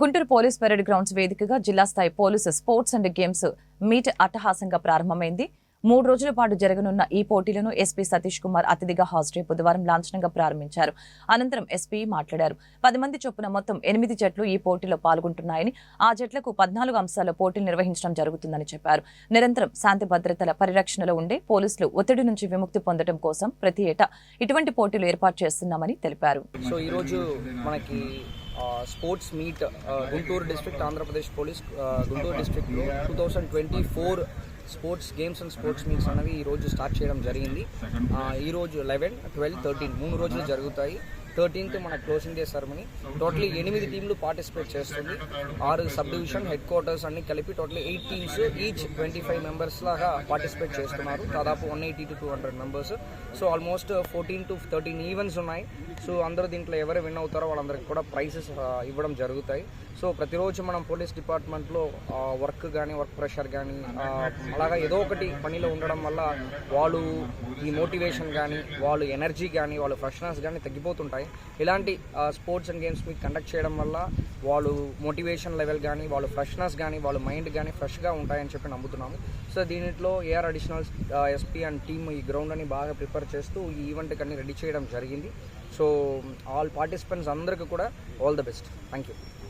Guntur police parade grounds వేదికగా జిల్లా స్థాయి police sports and games meet అట్టహాసంగా ప్రారంభమైంది. మూడు రోజుల పాటు జరగనున్న ఈ పోటీలను ఎస్పీ సతీష్ కుమార్ అతిథిగా హాజరై బుధవారం లాంఛనంగా ప్రారంభించారు. అనంతరం ఎస్పీ మాట్లాడారు. పది మంది చొప్పున మొత్తం ఎనిమిది జట్లు ఈ పోటీలో పాల్గొంటున్నాయని ఆ జట్లకు పద్నాలుగు అంశాల పోటీలు నిర్వహించడం జరుగుతుందని చెప్పారు. నిరంతరం శాంతి భద్రతల పరిరక్షణలో ఉండే పోలీసులు ఒత్తిడి నుంచి విముక్తి పొందడం కోసం ప్రతి ఏటా ఇటువంటి పోటీలు ఏర్పాటు చేస్తున్నామని తెలిపారు. సో ఈరోజు మనకి sports meet Guntur district Andhra Pradesh police Guntur డిస్ట్రిక్ట్లో two thousand twenty four sports games and sports meets అనేవి ఈరోజు స్టార్ట్ చేయడం జరిగింది. ఈరోజు లెవెన్ ట్వెల్వ్ థర్టీన్ మూడు రోజులు జరుగుతాయి. థర్టీన్త్ మన క్లోజింగ్ డే సెరమనీ. టోటల్ ఎనిమిది టీంలు పార్టిసిపేట్ చేస్తుంది. ఆరు సబ్ డివిజన్ హెడ్ క్వార్టర్స్ అన్ని కలిపి total eight teams each twenty five members లాగా పార్టిసిపేట్ చేస్తున్నారు. దాదాపు one eighty to two hundred members. So almost fourteen to thirteen events ఉన్నాయి. సో అందరూ దీంట్లో ఎవరు విన్ అవుతారో వాళ్ళందరికీ కూడా ప్రైజెస్ ఇవ్వడం జరుగుతాయి. సో ప్రతిరోజు మనం పోలీస్ డిపార్ట్మెంట్లో వర్క్ కానీ వర్క్ ప్రెషర్ కానీ అలాగా ఏదో ఒకటి పనిలో ఉండడం వల్ల వాళ్ళు ఈ మోటివేషన్ కానీ వాళ్ళు ఎనర్జీ కానీ వాళ్ళ ఫ్రెష్నెస్ కానీ తగ్గిపోతుంటాయి. ఇలాంటి స్పోర్ట్స్ అండ్ గేమ్స్ మీకు కండక్ట్ చేయడం వల్ల వాళ్ళు మోటివేషన్ లెవెల్ కానీ వాళ్ళు ఫ్రెష్నెస్ కానీ వాళ్ళ మైండ్ కానీ ఫ్రెష్గా ఉంటాయని చెప్పి నమ్ముతున్నాము. సో దీనిలో AR additional SP and team ఈ గ్రౌండ్ అని బాగా ప్రిపేర్ చేస్తూ ఈ ఈవెంట్కి అన్ని రెడీ చేయడం జరిగింది. సో ఆల్ పార్టిసిపెంట్స్ అందరికీ కూడా all the best. Thank you